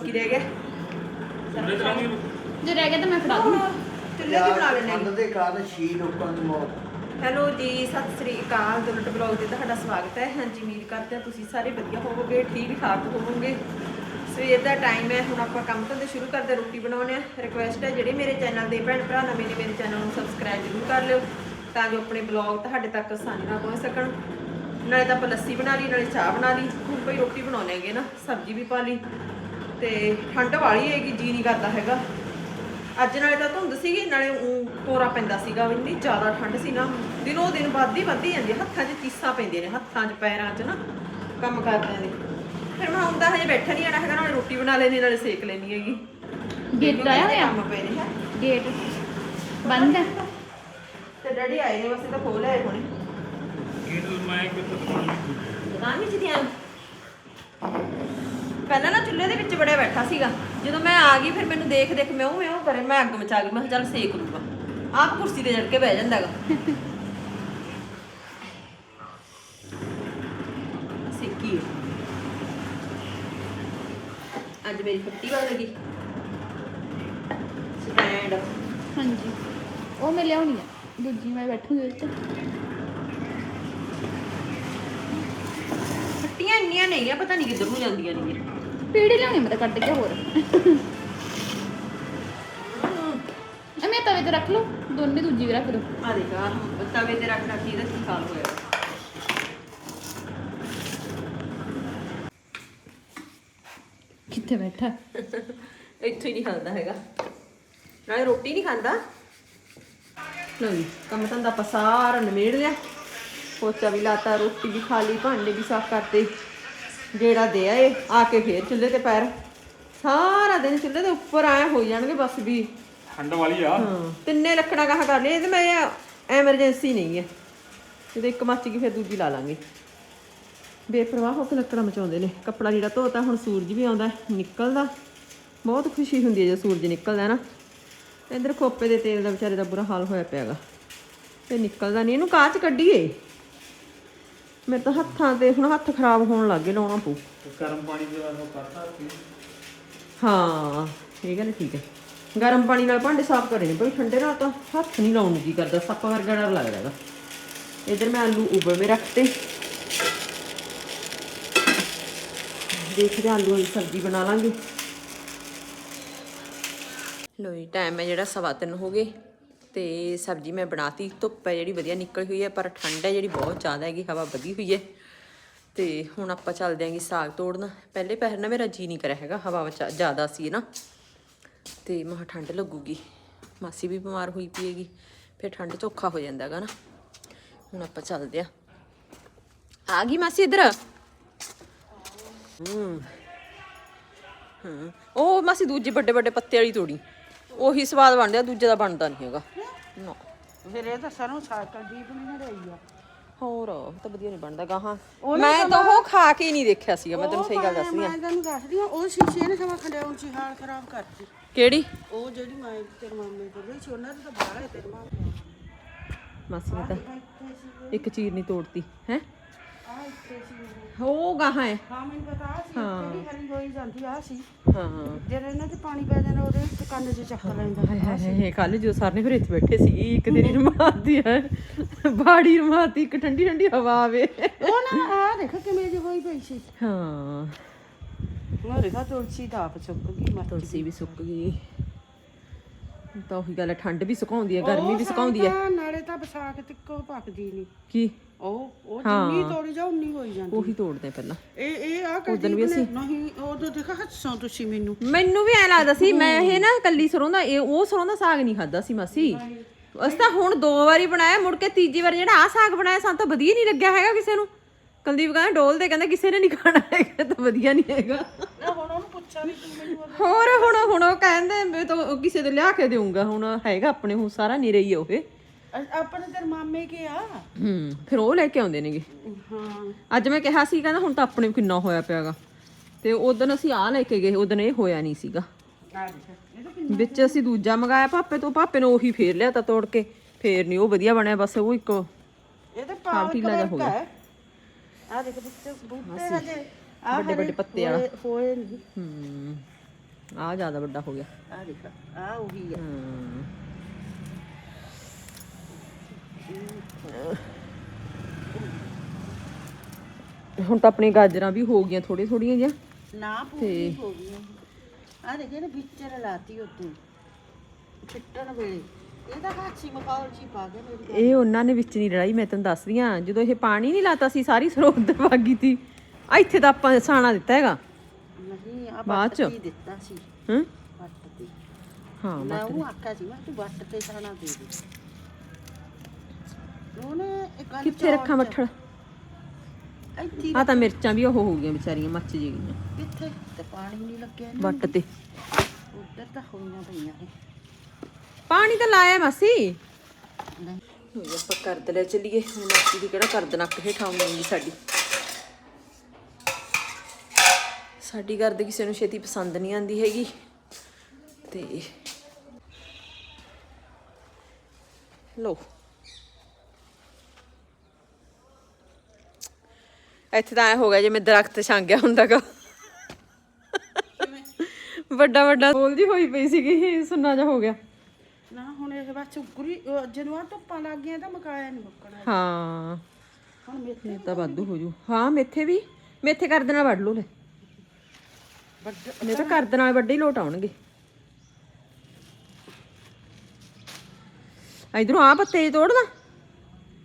ਬਾਕੀ ਰਹਿ ਗਿਆ? ਜੇ ਰਹਿ ਗਿਆ ਤਾਂ ਮੈਂ ਫੜਾ ਦੂੰ ਚੁੱਲ੍ਹੇ 'ਚ ਬਣਾ ਲੈਣੇ ਦੇ ਕਾਰਨ ਛੀ ਲੋਕਾਂ ਦੀ ਮੌਤ। ਹੈਲੋ ਜੀ ਸਤਿ ਸ੍ਰੀ ਅਕਾਲ ਦੁਲਟ ਬਲੌਗ ਤੇ ਤੁਹਾਡਾ ਸਵਾਗਤ ਹੈ। ਹਾਂਜੀ ਉਮੀਦ ਕਰਦੇ ਹਾਂ ਤੁਸੀਂ ਸਾਰੇ ਵਧੀਆ ਹੋਵੋਗੇ ਠੀਕ ਠਾਕ ਹੋਵੋਗੇ। ਸਵੇਰ ਦਾ ਟਾਈਮ ਹੈ ਹੁਣ ਆਪਾਂ ਕੰਮ ਧੰਦੇ ਸ਼ੁਰੂ ਕਰਦੇ ਰੋਟੀ ਬਣਾਉਣੇ ਆ ਰਿਕੁਐਸਟ ਹੈ ਜਿਹੜੇ ਮੇਰੇ ਚੈਨਲ ਦੇ ਭੈਣ ਭਰਾ ਨਵੇਂ ਨੇ ਮੇਰੇ ਚੈਨਲ ਨੂੰ ਸਬਸਕ੍ਰਾਈਬ ਜ਼ਰੂਰ ਕਰ ਲਿਓ ਤਾਂ ਜੋ ਆਪਣੇ ਬਲੌਗ ਤੁਹਾਡੇ ਤੱਕ ਆਸਾਨੀ ਨਾਲ ਪਹੁੰਚ ਸਕਣ। ਨਾਲੇ ਤਾਂ ਆਪਾਂ ਲੱਸੀ ਬਣਾ ਲਈ ਨਾਲੇ ਚਾਹ ਬਣਾ ਲਈ। ਹੁਣ ਕੋਈ ਰੋਟੀ ਬਣਾਉਣੇ ਹੈਗੇ ਨਾ ਸਬਜ਼ੀ ਵੀ ਪਾ ਲਈ। ਤੇ ਠੰਡ ਵਾਲੀ ਹੈਗੀ ਜੀ ਨਹੀਂ ਕਰਦਾ ਹੈਗਾ। ਅੱਜ ਨਾਲੇ ਤਾਂ ਧੁੰਦ ਸੀਗੀ ਨਾਲੇ ਊਂ ਕੋਰਾ ਪੈਂਦਾ ਸੀਗਾ ਇੰਨੀ ਜ਼ਿਆਦਾ ਠੰਡ ਸੀ ਨਾ। ਦਿਨੋਂ ਦਿਨ ਵੱਧਦੀ ਵੱਧਦੀ ਜਾਂਦੀ ਹੈ। ਹੱਥਾਂ 'ਚ ਚੀਸਾਂ ਪੈਂਦੀਆਂ ਨੇ ਹੱਥਾਂ 'ਚ ਪੈਰਾਂ 'ਚ ਨਾ ਕੰਮ ਕਰਦਿਆਂ ਦੇ। ਫਿਰ ਮੈਂ ਆਉਂਦਾ ਹਜੇ ਬੈਠਾ ਨਹੀਂ ਜਾਣਾ ਹੈਗਾ ਨਾਲੇ ਰੋਟੀ ਬਣਾ ਲੈਣੀ ਨਾਲੇ ਸੇਕ ਲੈਣੀ ਹੈਗੀ। ਗੇਟ ਆਇਆ ਹੋਇਆ? ਕੰਮ ਪਏ ਨੇ ਹੈ। ਗੇਟ ਬੰਦ ਹੈ ਤੇ ਡੈਡੀ ਆਏ ਨੇ ਇਹ ਤਾਂ ਖੋਲ ਆਏ ਹੁਣੇ। ਗੇਟ ਮੈਂ ਕਿੱਥੇ ਦੁਕਾਨ ਵਿੱਚ ਦੁਕਾਨ ਵਿੱਚ ਦੀਆਂ ਪਹਿਲਾਂ ਨਾ ਚੁੱਲ੍ਹੇ ਦੇ ਵਿੱਚ ਬੜਿਆ ਬੈਠਾ ਸੀਗਾ। ਜਦੋਂ ਮੈਂ ਆ ਗਈ, ਫਿਰ ਮੈਨੂੰ ਦੇਖ ਦੇਖ ਮੈਂ ਉਹ ਮੈਂ ਉਹ ਕਰੇ, ਮੈਂ ਅੱਗ ਮਚਾ ਗਈ। ਮੈਂ ਕਿਹਾ ਚੱਲ ਸੇਕ ਲੂਗਾ। ਆਪ ਕੁਰਸੀ ਤੇ ਚੜ ਕੇ ਬਹਿ ਜਾਂਦਾ ਸੇਕੀ ਅੱਜ ਮੇਰੀ ਫੱਟੀ ਵੱਜ ਗਈ। ਸਟੈਂਡ। ਹਾਂਜੀ। ਉਹ ਮੈਂ ਲਿਆਉਣੀ ਆ। ਦੂਜੀ ਮੈਂ ਬੈਠੂਗੀ ਉੱਤੇ ਇੰਨੀਆਂ ਨਹੀਂ ਆ ਪਤਾ ਨਹੀਂ ਕਿੱਧਰ ਨੂੰ ਜਾਂਦੀਆਂ ਨੇ ਪੀੜੀ ਲਿਆਉਣੀ ਮੈਂ ਤਾਂ ਕੱਢ ਕੇ ਹੋਰ। ਇਹ ਮੈਂ ਤਵੇ ਤੇ ਰੱਖ ਲਓ ਦੋਨੇ ਦੂਜੀ ਵੀ ਰੱਖ ਦੋ। ਆ ਦੇਖ ਆ ਤਵੇ ਤੇ ਰੱਖ ਰੱਖ ਇਹਦਾ ਕੀ ਹਾਲ ਹੋਇਆ। ਕਿੱਥੇ ਬੈਠਾ? ਇੱਥੋਂ ਹੀ ਨਹੀਂ ਖਾਂਦਾ ਹੈਗਾ। ਨਾਲੇ ਰੋਟੀ ਨਹੀਂ ਖਾਂਦਾ। ਲਓ ਜੀ ਕੰਮ ਧੰਦਾ ਆਪਾਂ ਸਾਰਾ ਨਿਮੇੜ ਲਿਆ। ਪੋਚਾ ਵੀ ਲਾਤਾ ਰੋਟੀ ਵੀ ਖਾ ਲਈ ਭਾਂਡੇ ਵੀ ਸਾਫ਼ ਕਰਤੇ। ਜਿਹੜਾ ਦੇ ਆਏ ਆ ਕੇ ਫੇਰ ਚੁੱਲ੍ਹੇ ਤੇ ਪੈਰ। ਸਾਰਾ ਦਿਨ ਚੁੱਲ੍ਹੇ ਦੇ ਉੱਪਰ ਆਏ ਹੋ ਜਾਣਗੇ ਬਸ ਵੀ। ਠੰਡ ਵਾਲੀ ਆ। ਹਾਂ ਤਿੰਨੇ ਲੱਕੜਾਂ ਕਹਾ ਕਰ ਲਈ ਇਹ ਤੇ ਮੈਂ ਐਮਰਜੈਂਸੀ ਨਹੀਂ ਹੈ। ਜਦੋਂ ਇੱਕ ਮੱਚ ਗਈ ਫਿਰ ਦੂਜੀ ਲਾ ਲਾਂਗੇ। ਬੇਪਰਵਾਹ ਹੋ ਕੇ ਲੱਕੜਾਂ ਮਚਾਉਂਦੇ ਨੇ। ਕੱਪੜਾ ਜਿਹੜਾ ਧੋਤਾ ਹੁਣ ਸੂਰਜ ਵੀ ਆਉਂਦਾ ਨਿਕਲਦਾ। ਬਹੁਤ ਖੁਸ਼ੀ ਹੁੰਦੀ ਹੈ ਜੇ ਸੂਰਜ ਨਿਕਲਦਾ ਨਾ। ਇਧਰ ਖੋਪੇ ਦੇ ਤੇਲ ਦਾ ਵਿਚਾਰੇ ਦਾ ਬੁਰਾ ਹਾਲ ਹੋਇਆ ਪਿਆਗਾ। ਤੇ ਨਿਕਲਦਾ ਨਹੀਂ ਇਹਨੂੰ ਕਾਚ ਕੱਢੀਏ। ਮੇਰੇ ਤਾਂ ਹੱਥਾਂ ਤੇ ਹੁਣ ਹੱਥ ਖਰਾਬ ਹੋਣ ਲੱਗ ਗਏ ਲਾਉਣਾ ਪਊ। ਗਰਮ ਪਾਣੀ ਦੇ ਨਾਲ ਉਹ ਕਰਤਾ ਕਿ ਹਾਂ ਇਹ ਗੱਲ ਠੀਕ ਹੈ। ਗਰਮ ਪਾਣੀ ਨਾਲ ਭਾਂਡੇ ਸਾਫ਼ ਕਰੇ ਨੇ ਬਈ ਠੰਡੇ ਨਾਲ ਤਾਂ ਹੱਥ ਨਹੀਂ ਲਾਉਣ ਨੂੰ ਜੀ ਕਰਦਾ ਸੱਪ ਵਰਗਾ ਡਰ ਲੱਗਦਾ ਹੈਗਾ। ਇਧਰ ਮੈਂ ਆਲੂ ਉਬਲ ਮੇ ਰੱਖਤੇ। ਦੇਖਦੇ ਹਾਂ ਆਲੂਆਂ ਦੀ ਸਬਜ਼ੀ ਬਣਾ ਲਾਂਗੇ। ਲੋ ਜੀ ਟਾਈਮ ਹੈ ਜਿਹੜਾ ਸਵਾ ਤਿੰਨ ਹੋ ਗਏ। ਤੇ ਸਬਜ਼ੀ ਮੈਂ ਬਣਾਤੀ। ਧੁੱਪ ਹੈ ਜਿਹੜੀ ਵਧੀਆ ਨਿਕਲ ਹੋਈ ਹੈ, ਪਰ ਠੰਡ ਹੈ ਜਿਹੜੀ ਬਹੁਤ ਜ਼ਿਆਦਾ ਹੈਗੀ, ਹਵਾ ਵਧੀ ਹੋਈ ਹੈ। ਤੇ ਹੁਣ ਆਪਾਂ ਚੱਲਦੇ ਆਂਗੇ ਸਾਗ ਤੋੜਨ। ਪਹਿਲੇ ਪਹਿਰ ਨਾ ਮੇਰਾ ਜੀ ਨਹੀਂ ਕਰਿਆ ਹੈਗਾ, ਹਵਾ ਜ਼ਿਆਦਾ ਸੀ ਨਾ। ਤੇ ਮਹਾ ਠੰਡ ਲੱਗੂਗੀ। ਮਾਸੀ ਵੀ ਬਿਮਾਰ ਹੋਈ ਪਈ ਹੈਗੀ, ਫਿਰ ਠੰਡ ਚ ਔਖਾ ਹੋ ਜਾਂਦਾ ਹੈਗਾ ਨਾ। ਹੁਣ ਆਪਾਂ ਚੱਲਦੇ ਆ ਆ ਗਈ ਮਾਸੀ ਇੱਧਰ? ਹੂੰ। ਹਾਂ। ਉਹ ਮਾਸੀ ਦੂਜੇ ਵੱਡੇ ਵੱਡੇ ਪੱਤੇ ਵਾਲੀ ਤੋੜੀ। ਉਹੀ ਸਵਾਦ ਬਣਦਾ ਦੂਜੇ ਦਾ ਬਣਦਾ ਨਹੀਂ ਹੈਗਾ। ਨਾ। ਫਿਰ ਇਹ ਤਾਂ ਸਰੋਂ ਸਾਕਲ ਦੀ ਬਣੀ ਨਾ ਰਹੀ ਆ। ਹੋਰ ਉਹ ਤਾਂ ਵਧੀਆ ਨਹੀਂ ਬਣਦਾ ਗਾਹਾਂ ਮੈਂ ਤਾਂ ਉਹ ਖਾ ਕੇ ਹੀ ਨਹੀਂ ਦੇਖਿਆ ਸੀਗਾ ਮੈਂ ਤੈਨੂੰ ਸਹੀ ਗੱਲ ਦੱਸਦੀ ਆ ਮੈਂ ਤੈਨੂੰ ਦੱਸਦੀ ਆ ਉਹ ਸ਼ੀਸ਼ੇ ਨੇ ਸਮਾਂ ਖੰਡਿਆ ਉੱਚੀ ਹਾਲ ਖਰਾਬ ਕਰਤੀ। ਕਿਹੜੀ? ਉਹ ਜਿਹੜੀ ਮੈਂ ਤੇਰੇ ਮਾਮੇ ਕੋਲ ਗਈ ਸੀ ਉਹਨਾਂ ਦਾ ਤਾਂ ਬਾਹਰ ਹੈ ਤੇਰੇ ਮਾਮੇ ਮਾਸੀ ਨੇ ਤਾਂ ਇੱਕ ਚੀਰ ਨਹੀਂ ਤੋੜਤੀ ਹੈ? ਆ ਇੱਥੇ ਸੀ। ਉਹ ਗਾਹਾਂ ਹੈ ਹਾਂ ਮੈਨੂੰ ਪਤਾ ਆ ਸੀ ਜਿਹੜੀ ਹਰੀ ਹੋਈ ਜਾਂਦੀ ਆ ਸੀ। ਹਾਂ। ਜਦੋਂ ਇਹਨਾਂ ਤੇ ਪਾਣੀ ਪੈ ਜਾਂਦਾ ਉਹਦੇ ਵਿੱਚ ਕੰਨ 'ਚ ਚੱਕ ਲੈਂਦਾ। ਹਾਏ ਹਾਏ ਹਾਏ ਕੱਲ ਜੋ ਸਰ ਨੇ ਫਿਰ ਇੱਥੇ ਬੈਠੇ ਸੀ ਇੱਕ ਤੇਰੀ ਰਮਾਤੀ ਹੈ। ਬਾੜੀ ਰਮਾਤੀ ਇੱਕ ਠੰਡੀ ਠੰਡੀ ਹਵਾ ਆਵੇ। ਉਹ ਨਾ ਆ ਦੇਖ ਕਿਵੇਂ ਜਿਹੀ ਹੋਈ ਪਈ ਸੀ। ਹਾਂ। ਉਹ ਦੇਖਾ ਤੁਲਸੀ ਦਾ ਆਪ ਚੁੱਕ ਗਈ ਮਰ ਤੁਲਸੀ ਵੀ ਸੁੱਕ ਗਈ। ਤਾਂ ਉਹੀ ਗੱਲ ਹੈ ਠੰਡ ਵੀ ਸੁਕਾਉਂਦੀ ਹੈ ਗਰਮੀ ਵੀ ਸੁਕਾਉਂਦੀ ਹੈ। ਨਾਲੇ ਤਾਂ ਵਿਸਾਖ ਤਿੱਕੋ ਪੱਕਦੀ ਨਹੀਂ ਕੀ? ਉਹ ਉਹ ਜਿੰਨੀ ਤੋੜੀ ਜਾ ਉਨੀ ਹੋਈ ਜਾਂਦੀ। ਉਹੀ ਤੋੜਦੇ ਆ ਪਹਿਲਾਂ। ਇਹ ਇਹ ਆ ਕਦੀ ਵੀ ਨਹੀਂ ਉਦੋਂ ਦੇਖਾ ਹੱਸੋਂ ਤੁਸੀਂ ਮੈਨੂੰ। ਮੈਨੂੰ ਵੀ ਐ ਲੱਗਦਾ ਸੀ ਮੈਂ ਇਹ ਨਾ ਕੱਲੀ ਸਰੋਂ ਦਾ ਇਹ ਉਹ ਸਰੋਂ ਦਾ ਸਾਗ ਨਹੀਂ ਖਾਦਾ ਸੀ ਮਾਸੀ। ਅਸੀਂ ਤਾਂ ਹੁਣ ਦੋ ਵਾਰੀ ਬਣਾਇਆ ਮੁੜ ਕੇ ਤੀਜੀ ਵਾਰ ਜਿਹੜਾ ਆ ਸਾਗ ਬਣਾਇਆ ਸਾਨੂੰ ਤਾਂ ਵਧੀਆ ਨਹੀਂ ਲੱਗਿਆ ਹੈਗਾ ਕਿਸੇ ਨੂੰ। ਕੁਲਦੀਪ ਕਹਿੰਦਾ ਡੋਲ ਦੇ ਕਹਿੰਦਾ ਕਿਸੇ ਨੇ ਨਹੀਂ ਖਾਣਾ ਹੈਗਾ ਤਾਂ ਵਧੀਆ ਨਹੀਂ ਹੈਗਾ। ਨਾ ਹੁਣ ਉਹਨੂੰ ਪੁੱਛਿਆ ਵੀ ਤੂੰ ਮੈਨੂੰ ਹੋਰ ਹੁਣ ਹੁਣ ਉਹ ਕਹਿੰਦੇ ਮੈਂ ਤਾਂ ਉਹ ਕਿਸੇ ਦੇ ਲਿਆ ਕੇ ਦੇਊਂਗਾ ਹੁਣ ਹੈਗਾ ਆਪਣੇ ਹੁਣ ਸਾਰਾ ਨਹੀਂ ਰਹੀ ਉਹ। ਆਪਣੇ ਤੇਰੇ ਮਾਮੇ ਕੇ ਆ? ਹੂੰ ਫਿਰ ਉਹ ਲੈ ਕੇ ਆਉਂਦੇ ਨੇਗੇ। ਹਾਂ। ਅੱਜ ਮੈਂ ਕਿਹਾ ਸੀ ਕਹਿੰਦਾ ਹੁਣ ਤਾਂ ਆਪਣੇ ਵੀ ਕਿੰਨਾ ਹੋਇਆ ਪਿਆਗਾ। ਤੇ ਉਦੋਂ ਅਸੀਂ ਆ ਲੈ ਕੇ ਗਏ ਉਦੋਂ ਇਹ ਹੋਇਆ ਨਹੀਂ ਸੀਗਾ। ਆ ਦੇਖ ਇਹ ਤਾਂ ਵਿੱਚ ਅਸੀਂ ਦੂਜਾ ਮੰਗਾਇਆ ਪਾਪੇ ਤੋਂ ਪਾਪੇ ਨੇ ਉਹੀ ਫੇਰ ਲਿਆ ਤਾਂ ਤੋੜ ਕੇ। ਫੇਰ ਨਹੀਂ ਉਹ ਵਧੀਆ ਬਣਿਆ ਬਸ ਉਹ ਇੱਕ ਇਹ ਤਾਂ ਪਾਲ ਢੀਲਾ ਜਿਹਾ ਹੋ ਗਿਆ। ਹੈ। ਆ ਦੇਖ ਵਿੱਚ ਬੂਟੇ ਹਜੇ ਆ ਵੱਡੇ ਵੱਡੇ ਪੱਤੇ ਵਾਲਾ। ਹੋਏ- ਨਹੀਂ। ਹੂੰ ਆ ਜ਼ਿਆਦਾ ਵੱਡਾ ਹੋ ਗਿਆ। ਆ ਦੇਖ ਆ ਉਹੀ ਆ। ਹਮ। ਹੁਣ ਤਾਂ ਆਪਣੀ ਗਾਜਰਾਂ ਵੀ ਹੋ ਗਈਆਂ ਥੋੜੀ ਥੋੜੀਆਂ ਜਿਹੀਆਂ। ਨਾ ਪੂਰੀ ਹੋ ਗਈ ਆ ਦੇਖ ਇਹਨੇ ਵਿੱਚ ਲਾਤੀ ਉੱਤੇ। ਛਿੱਟਣ ਵੇਲੇ। ਇਹਦਾ ਹਾਚੀ ਮਖੌਲ ਜੀ ਪਾ ਕੇ ਮੇਰੀ ਇਹ ਉਹਨਾਂ ਨੇ ਵਿੱਚ ਨਹੀਂ ਰਲਾਈ ਮੈਂ ਤੈਨੂੰ ਦੱਸ ਰਹੀ ਆ ਜਦੋਂ ਇਹ ਪਾਣੀ ਨਹੀਂ ਲਾਤਾ ਸੀ ਸਾਰੀ ਸਰੋਤ ਦੇ ਵਾਗੀ ਤੀ। ਆ ਇੱਥੇ ਤਾਂ ਆਪਾਂ ਸਾਣਾ ਦਿੱਤਾ ਹੈਗਾ। ਨਹੀਂ ਆ ਬਾਅਦ ਚ? ਤੇ ਦਿੱਤਾ ਸੀ? ਹਾਂ? ਬੱਟ ਤੇ ਹਾਂ ਮੈਂ ਉਹ ਆਖਿਆ ਸੀ ਮੈਂ ਤੂੰ ਬੱਟ ਤੇ ਸਾਣਾ ਦੇ ਦੇ? ਕਿੱਥੇ ਰੱਖਾਂ ਮੱਠੜ? ਇੱਥੇ ਆ ਤਾਂ ਮਿਰਚਾਂ ਵੀ ਉਹ ਹੋ ਗਈਆਂ ਵਿਚਾਰੀਆਂ ਮੱਚ ਜੀ ਗਈਆਂ ਕਿੱਥੇ? ਤੇ ਪਾਣੀ ਨਹੀਂ ਲੱਗਿਆ ਇਹਨੂੰ। ਵੱਟ ਤੇ। ਉੱਧਰ ਤਾਂ ਹੋਈਆਂ ਪਈਆਂ ਪਾਣੀ ਤਾਂ ਲਾਇਆ ਮਾਸੀ। ਨਹੀਂ। ਹੋਈ ਆਪਾਂ ਕਰ ਲੈ ਚੱਲੀਏ। ਹੁਣ ਮਾਸੀ ਦੀ ਕਿਹੜਾ ਕਰਦ ਨੱਕ ਹੇਠਾਂ ਆਉਂਦੀ ਸਾਡੀ। ਸਾਡੀ ਕਰਦ ਕਿਸੇ ਨੂੰ ਛੇਤੀ ਪਸੰਦ ਨਹੀਂ ਆਂਦੀ ਹੈਗੀ। ਤੇ ਲੋ ਇੱਥੇ ਤਾਂ ਐ ਹੋ ਗਿਆ ਜਿਵੇਂ ਦਰਖਤ ਛਾਂਗਿਆ ਹੁੰਦਾਗਾ। ਵੱਡਾ ਵੱਡਾ ਬੋਲ ਜੀ ਹੋਈ ਪਈ ਸੀਗੀ ਸੁੰਨਾ ਜਿਹਾ ਹੋ ਗਿਆ। ਨਾ ਹੁਣ ਇਹ ਬਸ ਉਗਰੀ ਜਦੋਂ ਆ ਧੁੱਪਾਂ ਲੱਗ ਗਈਆਂ ਤਾਂ ਮਕਾਇਆ ਨਹੀਂ ਮੁੱਕਣਾ। ਹਾਂ। ਹੁਣ ਮੇਥੇ ਤਾਂ ਵਾਧੂ ਹੋ ਜੂ। ਹਾਂ ਮੇਥੇ ਵੀ। ਮੇਥੇ ਕਰਦੇ ਨਾਲ ਵੱਢ ਲੋ। ਲੈ ਨਹੀਂ ਤਾਂ ਕਰਦੇ ਨਾਲ ਵੱਡੇ ਹੀ ਲੋਟ ਆਉਣਗੇ। ਇਧਰੋਂ ਆ ਪੱਤੇ ਤੋੜਨਾ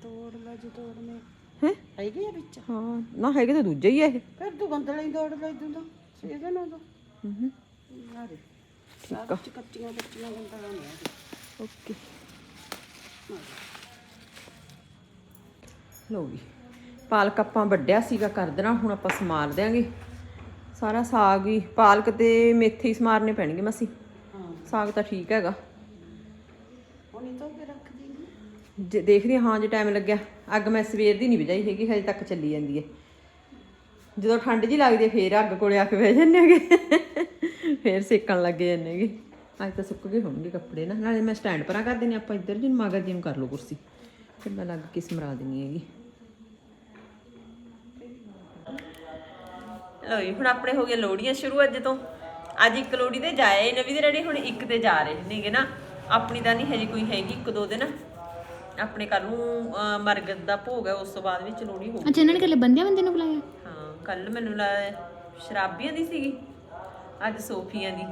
ਤੋੜ ਲੈ। ਜੀ ਤੋੜਨੇ ਹੈ? ਹੈਗੇ ਆ ਵਿੱਚ? ਹਾਂ ਨਾ ਹੈਗੇ ਤਾਂ ਦੂਜਾ ਹੀ ਆ ਇਹ। ਫਿਰ ਤੂੰ ਬੰਦਲੇ ਹੀ ਤੋੜ ਲੈ ਦੂੰ ਤਾਂ ਇਹਦੇ ਨਾਲ ਤਾਂ ਹੂੰ ਆ ਦੇ। ਠੀਕ ਆ। ਕੱਚੀਆਂ ਕੱਚੀਆਂ ਬੰਦਲਾਂ ਨੇ ਓਕੇ। ਲਓ ਵੀ ਪਾਲਕ ਆਪਾਂ ਵੱਢਿਆ ਸੀਗਾ ਕਰ ਦੇਣਾ ਹੁਣ ਆਪਾਂ ਸਮਾਰ ਦਿਆਂਗੇ। ਸਾਰਾ ਸਾਗ ਹੀ ਪਾਲਕ ਤੇ ਮੇਥੇ ਹੀ ਸਮਾਰਨੇ ਪੈਣਗੇ ਮਸੀ। ਹਾਂ। ਸਾਗ ਤਾਂ ਠੀਕ ਹੈਗਾ ਹੁਣ ਇਹ ਤਾਂ ਕੇ ਰੱਖ ਦੀ ਜੇ ਦੇਖਦੀ ਹਾਂ ਹਾਂ ਜੇ ਟਾਈਮ ਲੱਗਿਆ, ਅੱਗ ਮੈਂ ਸਵੇਰ ਦੀ ਨਹੀਂ ਵਜਾਈ ਹੈਗੀ, ਹਜੇ ਤੱਕ ਚੱਲੀ ਜਾਂਦੀ ਹੈ। ਜਦੋਂ ਠੰਡ ਜੀ ਲੱਗਦੀ ਹੈ, ਫੇਰ ਅੱਗ ਕੋਲੇ ਆ ਕੇ ਬਹਿ ਜਾਂਦੇ ਹੈਗੇ। ਫੇਰ ਸੇਕਣ ਲੱਗ ਜਾਂਦੇ ਹੈਗੇ। ਅੱਜ ਤਾਂ ਸੁੱਕ ਗਏ ਹੋਣਗੇ ਕੱਪੜੇ ਨਾ, ਨਾਲੇ ਮੈਂ ਸਟੈਂਡ ਪਰਾਂ ਕਰ ਦਿੰਨੇ ਆਪਾਂ ਇੱਧਰ ਜੀ ਮਗਰ ਜੀ ਨੂੰ ਕਰ ਲਓ ਕੁਰਸੀ। ਫਿਰ ਮੈਂ ਲੱਗ ਕੇ ਸਮਰਾ ਦੇਣੀ ਹੈਗੀ। ਲਓ ਜੀ, ਹੁਣ ਆਪਣੇ ਹੋ ਗਏ ਲੋੜੀਆਂ ਸ਼ੁਰੂ ਅੱਜ ਤੋਂ। ਅੱਜ ਇੱਕ ਲੋੜੀ ਤੇ ਜਾਏ ਨਵੀਂ ਦੇ ਰੈਡੀ, ਹੁਣ ਇੱਕ ਤੇ ਜਾ ਰਹੇ ਨੇਗੇ ਨਾ। ਆਪਣੀ ਤਾਂ ਨਹੀਂ ਹਜੇ ਕੋਈ ਹੈਗੀ, ਇੱਕ ਦੋ ਦਿਨ। ਆਪਣੇ ਕੱਲ ਨੂੰ ਅਹ, ਮਰਗਤ ਦਾ ਭੋਗ ਹੈ ਉਸ ਤੋਂ ਬਾਅਦ ਵਿੱਚ ਲੋੜੀ ਹੋਊਗੀ। ਅੱਛਾ ਇਹਨਾਂ ਨੇ ਕੱਲੇ ਬੰਦਿਆਂ ਬੰਦੇ ਨੂੰ ਬੁਲਾਇਆ? ਹਾਂ ਕੱਲ ਮੈਨੂੰ ਲੱਗਦਾ ਸ਼ਰਾਬੀਆਂ ਦੀ ਸੀਗੀ ਅੱਜ ਸੋਫੀਆਂ ਦੀ।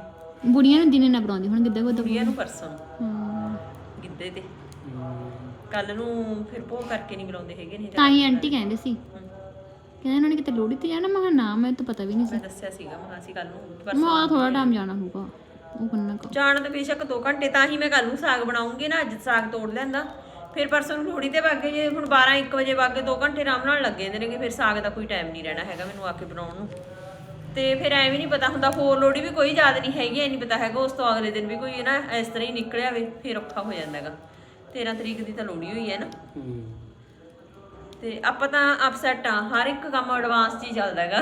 ਬੁੜੀਆਂ ਨੂੰ ਦਿਨੇ ਨਾ ਬੁਲਾਉਂਦੀ ਹੁਣ ਕਿੱਦਾਂ ਕੋਦਾ ਕੁੜੀਆਂ ਨੂੰ ਪਰਸੋਂ। ਨੂੰ, ਹਾਂ। ਗਿੱਧੇ ਤੇ। ਕੱਲ ਨੂੰ ਫਿਰ ਭੋਗ ਕਰਕੇ ਨਹੀਂ ਬੁਲਾਉਂਦੇ ਹੈਗੇ ਨਹੀਂ ਤਾਂ ਹੀ ਆਂਟੀ ਕਹਿੰਦੇ ਸੀ। ਕਹਿੰਦੇ ਉਹਨਾਂ ਨੇ ਕਿਤੇ ਲੋੜੀ ਤੇ ਜਾਣਾ ਮੈਂ ਕਿਹਾ ਨਾ ਮੈਂ ਤਾਂ ਪਤਾ ਵੀ ਨਹੀਂ ਸੀ। ਮੈਂ ਦੱਸਿਆ ਸੀਗਾ ਮੈਂ ਅਸੀਂ ਕੱਲ ਨੂੰ ਮੈਂ ਪਰਸੋਂ ਆ ਥੋੜਾ ਟਾਈਮ ਜਾਣਾ ਹੋਊਗਾ ਉਹ ਕੰਨਾ ਕੋ ਜਾਣ ਤਾਂ ਬੇਸ਼ੱਕ 2 ਘੰਟੇ ਤਾਂ ਹੀ ਮੈਂ ਕੱਲ ਨੂੰ ਸਾਗ ਬਣਾਉਂਗੀ ਨਾ ਅੱਜ ਸਾਗ ਤੋੜ ਲੈਂਦਾ। ਫਿਰ ਪਰਸੋਂ ਨੂੰ ਲੋਹੜੀ ਤੇ ਵਾਗੇ ਜੇ ਹੁਣ 12 1 ਵਜੇ ਵਾਗੇ 2 ਘੰਟੇ ਆਰਾਮ ਨਾਲ ਲੱਗੇ ਜਾਂਦੇ ਨੇਗੇ ਫਿਰ ਸਾਗ ਦਾ ਕੋਈ ਟਾਈਮ ਨਹੀਂ ਰਹਿਣਾ ਹੈਗਾ ਮੈਨੂੰ ਆ ਕੇ ਬਣਾਉਣ ਨੂੰ। ਤੇ ਫਿਰ ਐਵੇਂ ਨਹੀਂ ਪਤਾ ਹੁੰਦਾ ਹੋਰ ਲੋਹੜੀ ਵੀ ਕੋਈ ਯਾਦ ਨਹੀਂ ਹੈਗੀ ਐ ਨਹੀਂ ਪਤਾ ਹੈਗਾ ਉਸ ਤੋਂ ਅਗਲੇ ਦਿਨ ਵੀ ਕੋਈ ਨਾ ਇਸ ਤਰ੍ਹਾਂ ਹੀ ਨਿਕਲਿਆ ਵੇ ਫਿਰ ਔਖਾ ਹੋ ਜਾਂਦਾ ਹੈਗਾ। 13 ਤਰੀਕ ਦੀ ਤਾਂ ਲੋਹੜੀ ਹੋਈ ਹੈ ਨਾ। ਤੇ ਆਪਾਂ ਤਾਂ ਅਪਸੈਟ ਆ ਹਰ ਇੱਕ ਕੰਮ ਐਡਵਾਂਸ 'ਚ ਹੀ ਚੱਲਦਾ ਹੈਗਾ।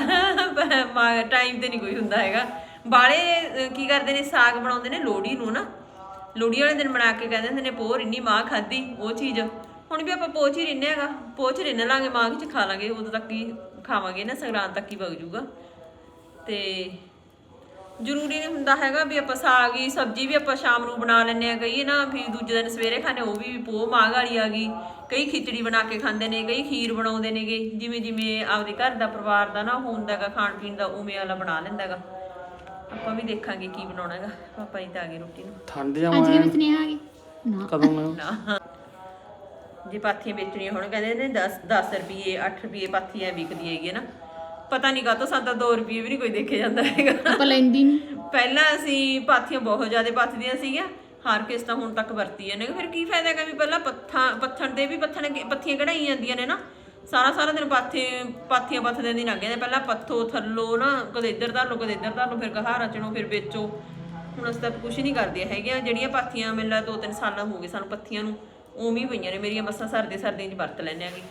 ਟਾਈਮ ਤੇ ਨਹੀਂ ਕੋਈ ਹੁੰਦਾ ਹੈਗਾ। ਬਾਲੇ ਕੀ ਕਰਦੇ ਨੇ ਸਾਗ ਬਣਾਉਂਦੇ ਨੇ ਲੋਹੜੀ ਨੂੰ ਨਾ ਲੋਹੜੀ ਵਾਲੇ ਦਿਨ ਬਣਾ ਕੇ ਕਹਿੰਦੇ ਹੁੰਦੇ ਨੇ, ਪੋਹ ਰਿੰਨੀ ਮਾਂ ਖਾਦੀ ਉਹ ਚੀਜ਼। ਹੁਣ ਵੀ ਆਪਾਂ ਪੋਚ ਹੀ ਰਿੰਨੇ ਹੈਗਾ ਪੋਚ ਰਿੰਨ ਲਾਂਗੇ, ਮਾਂ ਚ ਖਾ ਲਾਂਗੇ, ਉਦੋਂ ਤੱਕ ਹੀ ਖਾਵਾਂਗੇ ਨਾ, ਸੰਗਰਾਂਦ ਤੱਕ ਹੀ ਵਗ ਜੂਗਾ ਤੇ ਜ਼ਰੂਰੀ ਨਹੀਂ ਹੁੰਦਾ ਹੈਗਾ ਵੀ ਆਪਾਂ ਸਾਗ ਹੀ, ਸਬਜ਼ੀ ਵੀ ਆਪਾਂ ਸ਼ਾਮ ਨੂੰ ਬਣਾ ਲੈਂਦੇ ਆ ਕਈ ਨਾ, ਵੀ ਦੂਜੇ ਦਿਨ ਸਵੇਰੇ ਖਾਣੇ ਉਹ ਵੀ ਪੋਹ ਮਾਂ ਵਾਲੀ ਆ ਗਈ। ਕਈ ਖਿਚੜੀ ਬਣਾ ਕੇ ਖਾਂਦੇ ਨੇ, ਕਈ ਖੀਰ ਬਣਾਉਂਦੇ ਨੇਗੇ ਜਿਵੇਂ ਜਿਵੇਂ ਆਪਦੇ ਘਰ ਦਾ ਪਰਿਵਾਰ ਦਾ ਨਾ ਹੁੰਦਾਗਾ ਖਾਣ ਪੀਣ ਦਾ, ਉਵੇਂ ਵਾਲਾ ਬਣਾ ਲੈਂਦਾਗਾ ਆਪਾਂ ਵੀ ਦੇਖਾਂਗੇ ਕੀ ਬਣਾਉਣਾ ਹੈਗਾ। ਪਾਪਾ ਜੀ ਤਾਂ ਆ ਗਏ ਰੋਟੀ ਨੂੰ। ਠੰਡ ਅੱਜ ਜਾਵਾਂ ਕਿਵੇਂ ਸੁਨੇਹਾ ਆ ਗਈ? ਨਾ। ਕਦੋਂ ਮੈਂ? ਨਾ। ਜੇ ਪਾਥੀਆਂ ਵੇਚਣੀਆਂ ਹੁਣ ਕਹਿੰਦੇ ਨੇ 10 10 ਰੁਪਏ 8 ਰੁਪਏ ਪਾਥੀਆਂ ਵਿਕਦੀ ਹੈਗੀ ਨਾ। ਪਤਾ ਨਹੀਂ ਕਾਤੋਂ ਸਾਡਾ 2 ਰੁਪਏ ਵੀ ਨਹੀਂ ਕੋਈ ਦੇਖਿਆ ਜਾਂਦਾ ਹੈਗਾ। ਆਪਾਂ ਲੈਂਦੀ ਨਹੀਂ। ਪਹਿਲਾਂ ਅਸੀਂ ਪਾਥੀਆਂ ਬਹੁਤ ਜ਼ਿਆਦਾ ਪੱਥਦੀਆਂ ਸੀਗੀਆਂ ਹਰ ਕਿਸ ਤਾਂ ਹੁਣ ਤੱਕ ਵਰਤੀ ਜਾਂਦੇ ਨੇ। ਫਿਰ ਕੀ ਫਾਇਦਾ ਹੈਗਾ ਵੀ ਪਹਿਲਾਂ ਪੱਥਾਂ ਪੱਥਣ ਤੇ ਵੀ ਪੱਥਣ ਪੱਥੀਆਂ ਕਢਾਈ ਜਾਂਦੀਆਂ ਨੇ ਨਾ। ਸਾਰਾ ਸਾਰਾ ਦਿਨ ਪਾਥੇ ਪਾਥੀਆਂ ਪੱਥਦੇ ਦੀ ਲੰਘ ਜਾਂਦੇ। ਪਹਿਲਾਂ ਪੱਥੋ ਥੱਲੋ ਨਾ ਕਦੇ ਇੱਧਰ ਧਰ ਲਓ ਕਦੇ ਇੱਧਰ ਧਰ ਲਓ ਫਿਰ ਕਹਾਰਾ ਚਣੋ ਫਿਰ ਵੇਚੋ। ਹੁਣ ਅਸੀਂ ਤਾਂ ਕੁਝ ਨਹੀਂ ਕਰਦੇ ਹੈਗੇ ਜਿਹੜੀਆਂ ਪਾਥੀਆਂ ਮੈਨੂੰ ਲੱਗਦਾ ਦੋ ਤਿੰਨ ਸਾਲਾਂ ਹੋ ਗਏ ਸਾਨੂੰ ਪੱਥੀਆਂ ਨੂੰ ਉਵੇਂ ਹੀ ਪਈਆਂ ਨੇ। ਮੇਰੀਆਂ ਬੱਸਾਂ ਸਰਦੇ ਸਰਦੀਆਂ 'ਚ ਵਰਤ ਲੈਂਦੇ ਆਂਗੇ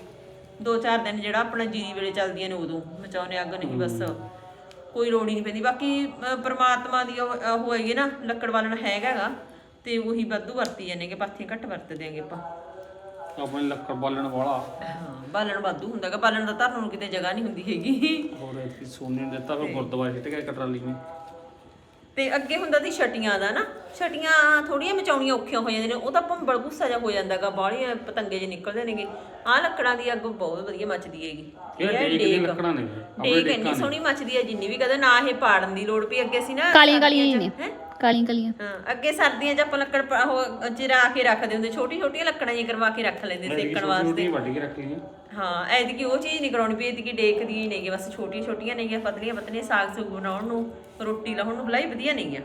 ਦੋ ਚਾਰ ਦਿਨ ਜਿਹੜਾ ਆਪਣਾ ਜੀਰੀ ਵੇਲੇ ਚੱਲਦੀਆਂ ਨੇ ਉਦੋਂ ਮਚਾਉਣੇ ਅੱਗ ਨਹੀਂ ਬਸ। ਕੋਈ ਲੋੜ ਨਹੀਂ ਪੈਂਦੀ। ਬਾਕੀ ਪ੍ਰਮਾਤਮਾ ਦੀ ਉਹ ਹੋਏਗੀ ਨਾ ਲੱਕੜ ਵਾਲਣ ਹੈਗਾ ਗਾ ਤੇ ਉਹੀ ਵਾਧੂ ਵਰਤੀ ਜਾਂਦੇ ਕਿ ਪਾਥੀਆਂ ਘੱਟ ਵਰਤਦੇ ਆਂਗੇ ਆਪਾਂ। ਆਪਣੇ ਲੱਕੜ ਬਾਲਣ ਵਾਲਾ। ਬਾਲਣ ਵਾਧੂ ਹੁੰਦਾਗਾ ਬਾਲਣ ਦਾ ਧਰਨ ਨੂੰ ਕਿਤੇ ਜਗ੍ਹਾ ਨਹੀਂ ਹੁੰਦੀ ਹੈਗੀ। ਹੋਰ ਕੀ ਸੋਨੇ ਨੇ ਦਿੱਤਾ ਫਿਰ ਗੁਰਦੁਆਰੇ ਸਿੱਟ ਗਿਆ ਕਟਰਾਲੀ ਨੇ ਤੇ ਅੱਗੇ ਹੁੰਦਾ ਸੀ ਛਟੀਆਂ ਦਾ ਨਾ ਛਟੀਆਂ ਥੋੜੀਆਂ ਮਚਾਉਣੀਆਂ ਔਖੀਆਂ ਹੋ ਜਾਂਦੀਆਂ ਨੇ ਉਹ ਤਾਂ ਭੰਬਲ ਗੁੱਸਾ ਜਿਹਾ ਹੋ ਜਾਂਦਾਗਾ ਬਾਹਲੀਆਂ ਪਤੰਗੇ ਜਿਹੇ ਨਿਕਲਦੇ ਨੇਗੇ। ਆਹ ਲੱਕੜਾਂ ਦੀ ਅੱਗ ਬਹੁਤ ਵਧੀਆ ਮੱਚਦੀ ਹੈਗੀ। ਇਹ ਹੈ ਡੇਕ ਦੀਆਂ ਲੱਕੜਾਂ ਨੇ ਆਪਣੇ ਡੇਕ ਇੰਨੀ ਸੋਹਣੀ ਮੱਚਦੀ ਹੈ ਜਿੰਨੀ ਵੀ ਕਦੇ ਨਾ ਇਹ ਪਾੜਨ ਦੀ ਲੋੜ ਪਈ ਅੱਗੇ ਸੀ ਨਾ ਕਾਲੀਆਂ ਕਾਲੀਆਂ ਨੇ? ਕਾਲੀਆਂ ਕਾਲੀਆਂ। ਹਾਂ ਅੱਗੇ ਸਰਦੀਆਂ 'ਚ ਆਪਾਂ ਲੱਕੜ ਉਹ ਚਿਰਾ ਕੇ ਰੱਖਦੇ ਹੁੰਦੇ ਛੋਟੀ ਛੋਟੀਆਂ ਲੱਕੜਾਂ ਜੀ ਕਰਵਾ ਕੇ ਰੱਖ ਲੈਂਦੇ ਸੇਕਣ ਵਾਸਤੇ। ਕੇ ਰੱਖ ਲਈਆਂ। ਹਾਂ ਐਤਕੀ ਉਹ ਚੀਜ਼ ਨਹੀਂ ਕਰਾਉਣੀ ਪਈ ਐਤਕੀ ਡੇਕ ਦੀ ਨੇਗੇ ਬਸ ਛੋਟੀਆਂ ਛੋਟੀਆਂ ਨੇਗੀਆਂ ਪਤਲੀਆਂ ਪਤਲੀਆਂ ਸਾਗ ਸੁਗ ਬਣਾਉਣ ਨੂੰ ਰੋਟੀ ਲਾਉਣ ਨੂੰ ਬਲਾਈ ਵਧੀਆ ਨੇਗੀਆਂ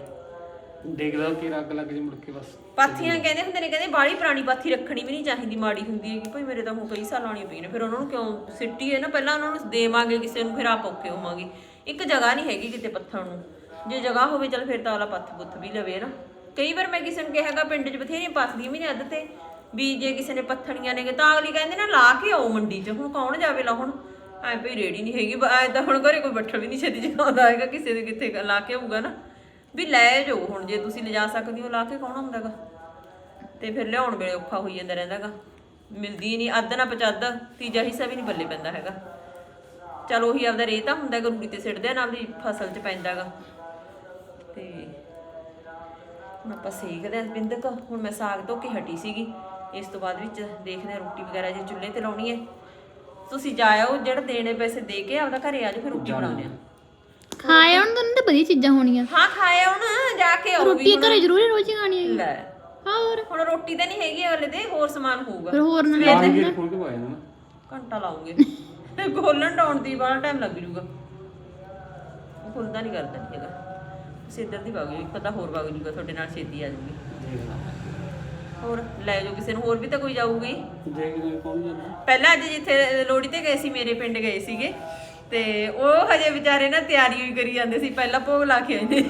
ਦੇਖਦਾ ਕਿ ਅੱਗ ਲੱਗ ਜੇ ਮੁੜ ਕੇ ਬਸ। ਪਾਥੀਆਂ ਕਹਿੰਦੇ ਹੁੰਦੇ ਨੇ ਕਹਿੰਦੇ ਬਾੜੀ ਪੁਰਾਣੀ ਪਾਥੀ ਰੱਖਣੀ ਵੀ ਨਹੀਂ ਚਾਹੀਦੀ ਮਾੜੀ ਹੁੰਦੀ ਹੈ ਕਿ ਭਾਈ ਮੇਰੇ ਤਾਂ ਹੁਣ ਕਈ ਸਾਲ ਆਉਣੀ ਪਈ ਨੇ ਫਿਰ ਉਹਨਾਂ ਨੂੰ ਕਿਉਂ ਸਿੱਟੀ ਹੈ ਨਾ ਪਹਿਲਾਂ ਉਹਨਾਂ ਨੂੰ ਦੇਵਾਂਗੇ ਕਿਸੇ ਨੂੰ ਫਿਰ ਆਪ ਔਖੇ ਹੋਵਾਂਗੇ। ਇੱਕ ਜਗ੍ਹਾ ਨਹੀਂ ਹੈਗੀ ਕਿਤੇ ਪੱਥਰ ਨੂੰ ਜੇ ਜਗ੍ਹਾ ਹੋਵੇ ਚਲ ਫਿਰ ਤਾਂ ਅਗਲਾ ਪੱਥ ਪੁੱਥ ਵੀ ਲਵੇ ਨਾ। ਕਈ ਵਾਰ ਮੈਂ ਕਿਸੇ ਨੂੰ ਕਿਹਾਗਾ ਪਿੰਡ 'ਚ ਬਥੇਰੀਆਂ ਪਾਥੀਆਂ ਵੀ ਨੇ ਅੱਧ ਤੇ ਵੀ ਜੇ ਕਿਸੇ ਨੇ ਪੱਥਣੀਆਂ ਨੇ ਤਾਂ ਅਗਲੀ ਕਹਿੰਦੇ ਨਾ ਲਾ ਕੇ ਆਓ ਮੰਡੀ 'ਚ, ਹੁਣ ਕੌਣ ਜਾਵੇ ਲਾਉਣ ਐ ਭਈ ਰੇੜੀ ਨਹੀਂ ਹੈਗੀ ਐ ਤਾਂ ਹੁਣ ਘਰੇ ਕੋਈ ਬੱਠਲ ਵੀ ਨਹੀਂ ਛੇਤੀ ਜਗਾਉਂਦਾ ਹੈਗਾ, ਕਿਸੇ ਦੇ ਕਿੱਥੇ ਲਾ ਕੇ ਆਊਗਾ ਨਾ। ਵੀ ਲੈ ਜਾਓ ਹੁਣ, ਜੇ ਤੁਸੀਂ ਲਿਜਾ ਸਕਦੇ ਹੋ, ਲਾ ਕੇ ਕੌਣ ਆਉਂਦਾਗਾ ਤੇ ਫਿਰ ਲਿਆਉਣ ਵੇਲੇ ਔਖਾ ਹੋਈ ਜਾਂਦਾ ਰਹਿੰਦਾਗਾ ਮਿਲਦੀ ਨਹੀਂ ਅੱਧ ਨਾ ਪਚੱਦ ਤੀਜਾ ਹਿੱਸਾ ਵੀ ਨਹੀਂ ਬੱਲੇ ਪੈਂਦਾ ਹੈਗਾ। ਚਲ ਉਹੀ ਆਪਦਾ ਰੇਹ ਤਾਂ ਹੁੰਦਾ ਗਾ ਤੇ ਸਿੱਟਦੇ ਨਾ ਆਪਦੀ ਫਸਲ 'ਚ ਪੈਂਦਾਗਾ ਤੇ ਹੁਣ ਆਪਾਂ ਸੇਕਦੇ ਆਂ ਬਿੰਦਕ, ਹੁਣ ਮੈਂ ਸਾਗ ਧੋ ਕੇ ਹਟੀ ਸੀਗੀ। ਇਸ ਤੋਂ ਬਾਅਦ ਵਿੱਚ ਦੇਖਦੇ ਆ ਰੋਟੀ ਵਗੈਰਾ ਜੇ ਚੁੱਲ੍ਹੇ ਤੇ ਲਾਉਣੀ ਹੈ। ਤੁਸੀਂ ਜਾਇਓ ਜਿਹੜਾ ਦੇਣੇ ਪੈਸੇ ਦੇ ਕੇ ਆਪਦਾ ਘਰੇ ਆ ਜਾਓ ਫਿਰ ਰੋਟੀ ਬਣਾਉਂਦੇ ਆ ਖਾਏ ਉਹਨਾਂ ਤਾਂ ਬੜੀ ਚੀਜ਼ਾਂ ਹੋਣੀਆਂ। ਹਾਂ ਖਾਇਆ ਹੁਣ ਜਾ ਕੇ ਵੀ ਰੋਟੀ ਘਰੇ ਜ਼ਰੂਰੀ ਰੋਜ਼ ਹੀ ਖਾਣੀ ਹੈ ਲੈ। ਹੋਰ? ਹੁਣ ਰੋਟੀ ਤਾਂ ਨਹੀਂ ਹੈਗੀ ਅਗਲੇ ਦੇ ਹੋਰ ਸਮਾਨ ਹੋਊਗਾ। ਫਿਰ ਹੋਰ ਨਾ ਗੇਟ ਖੋਲ ਕੇ ਪਾਇਆ ਨਾ ਘੰਟਾ ਲਾਉਂਗੇ। ਤੇ ਖੋਲਣ ਡਾਉਣ ਦੀ ਬਾਹਲਾ ਟਾਈਮ ਲੱਗ ਜੂਗਾ। ਉਹ ਖੁੱਲਦਾ ਨਹੀਂ ਕਰਦਾ ਨਹੀਂ ਹੈਗਾ। ਸਿੱਧਰ ਦੀ ਵਗ ਜਾਊ ਇੱਕ ਤਾਂ ਹੋਰ ਵਗ ਜੂਗਾ ਤੁਹਾਡੇ ਨਾਲ ਛੇਤੀ ਆ ਜੂਗੀ। ਹੋਰ ਲੈ ਜਾਓ ਕਿਸੇ ਨੂੰ ਹੋਰ ਵੀ ਤਾਂ ਕੋਈ ਜਾਊਗੀ। ਦੇਖਦੇ ਕੌਣ ਜਾਂਦਾ ਪਹਿਲਾਂ ਅੱਜ ਜਿੱਥੇ ਲੋੜੀ ਤੇ ਗਏ ਸੀ ਮੇਰੇ ਪਿੰਡ ਗਏ ਸੀਗੇ। ਤੇ ਉਹ ਹਜੇ ਵਿਚਾਰੇ ਨਾ ਤਿਆਰੀ ਹੋਈ ਕਰੀ ਜਾਂਦੇ ਸੀ ਪਹਿਲਾਂ ਭੋਗ ਲਾ ਕੇ ਆਏ ਨੇ।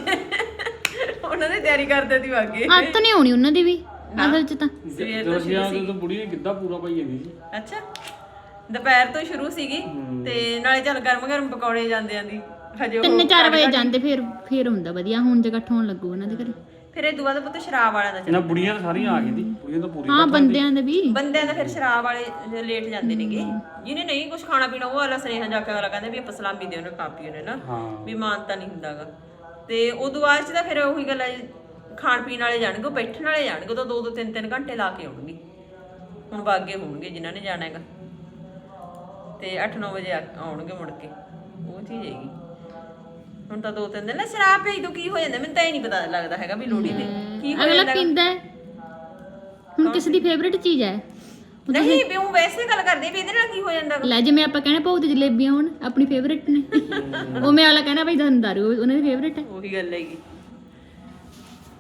ਉਹਨਾਂ ਦੀ ਤਿਆਰੀ ਕਰਦੇ ਸੀ ਵਾਗੇ ਹੱਥ ਨਹੀਂ ਆਉਣੀ ਉਹਨਾਂ ਦੀ ਵੀ ਅਸਲ ਚ ਤਾਂ। ਸਵੇਰ ਤੋਂ ਜਦੋਂ ਅਸੀਂ ਤਾਂ ਬੁੜੀ ਨੇ ਕਿੱਦਾਂ ਪੂਰਾ ਪਾਈ ਜਾਂਦੀ ਸੀ। ਅੱਛਾ। ਦੁਪਹਿਰ ਤੋਂ ਸ਼ੁਰੂ ਸੀਗੀ ਤੇ ਨਾਲੇ ਚੱਲ ਗਰਮ ਗਰਮ ਪਕੌੜੇ ਜਾਂਦੇ ਆਂਦੀ ਹਜੇ ਉਹ 3-4 ਵਜੇ ਜਾਂਦੇ ਫਿਰ ਫਿਰ ਹੁੰਦਾ ਵਧੀਆ ਹੁਣ ਜੇ ਇਕੱਠ ਹੋਣ ਲੱਗੂ ਉਹਨਾਂ ਦੇ ਘਰੇ। ਫਿਰ ਇਹ ਦੁਆ ਦਾ ਪੁੱਤ ਸ਼ਰਾਬ ਵਾਲਿਆਂ ਦਾ ਚੱਲ ਨਾ ਬੁੜੀਆਂ ਤਾਂ ਸਾਰੀਆਂ ਆ ਗਈਆਂ ਸੀ ਬੁੜੀਆਂ ਤਾਂ ਪੂਰੀ ਹਾਂ ਬੰਦਿਆਂ ਦੇ ਵੀ। ਬੰਦਿਆਂ ਦਾ ਫਿਰ ਸ਼ਰਾਬ ਵਾਲੇ ਲੇਟ ਜਾਂਦੇ ਨੇਗੇ। ਜਿਹਨੇ ਨਹੀਂ ਕੁਝ ਖਾਣਾ ਪੀਣਾ ਉਹ ਵਾਲਾ ਸੁਨੇਹਾ ਜਾ ਕੇ ਅਗਲਾ ਕਹਿੰਦੇ ਵੀ ਆਪਾਂ ਸਲਾਮੀ ਦੇ ਉਹਨੇ ਖਾ ਪੀ ਉਹਨੇ ਨਾ। ਵੀ ਮਾਨਤਾ ਨਹੀਂ ਹੁੰਦਾਗਾ। ਤੇ ਉਦੋਂ ਬਾਅਦ ਚ ਤਾਂ ਫਿਰ ਉਹੀ ਗੱਲ ਹੈ ਖਾਣ ਪੀਣ ਵਾਲੇ ਜਾਣਗੇ ਬੈਠਣ ਵਾਲੇ ਜਾਣਗੇ ਉਹ ਤਾਂ ਦੋ ਦੋ ਤਿੰਨ ਤਿੰਨ ਘੰਟੇ ਲਾ ਕੇ ਆਉਣਗੇ। ਹੁਣ ਬਾਗੇ ਹੋਣਗੇ ਜਿਨ੍ਹਾਂ ਨੇ ਜਾਣਾ ਹੈਗਾ। ਤੇ 8-9 ਵਜੇ ਆਉਣਗੇ ਮੁੜ ਕੇ। ਉਹ ਚੀਜ਼ ਹੈਗੀ। ਹੁਣ ਤਾਂ ਦੋ ਤਿੰਨ ਦਿਨ ਨਾ ਸ਼ਰਾਬ ਪੀ ਤੋਂ ਕੀ ਹੋ ਜਾਂਦਾ? ਮੈਨੂੰ ਤਾਂ ਇਹ ਨਹੀਂ ਪਤਾ ਲੱਗਦਾ ਹੈਗਾ ਵੀ ਲੋੜੀ ਤੇ ਕੀ ਹੋ ਅਗਲਾ ਜਾਂਦਾ। ਪੀਂਦਾ ਹੈ। ਹੁਣ ਕਿਸੇ ਦੀ ਫੇਵਰੇਟ ਚੀਜ਼ ਹੈ। ਨਹੀਂ ਵੀ ਉਹ ਵੈਸੇ ਗੱਲ ਕਰਦੇ ਵੀ ਇਹਦੇ ਨਾਲ ਕੀ ਹੋ ਜਾਂਦਾ ਗਾ? ਲੈ ਜਿਵੇਂ ਆਪਾਂ ਕਹਿੰਦੇ ਭੋਗ ਤੇ ਜਲੇਬੀਆਂ ਹੋਣ ਆਪਣੀ ਫੇਵਰੇਟ ਨੇ। ਉਹ ਮੈਂ ਵਾਲਾ ਕਹਿਣਾ ਭਾਈ ਦਾਰੂ ਉਹਨਾਂ ਦੀ ਫੇਵਰੇਟ ਹੈ। ਉਹੀ ਗੱਲ ਹੈਗੀ।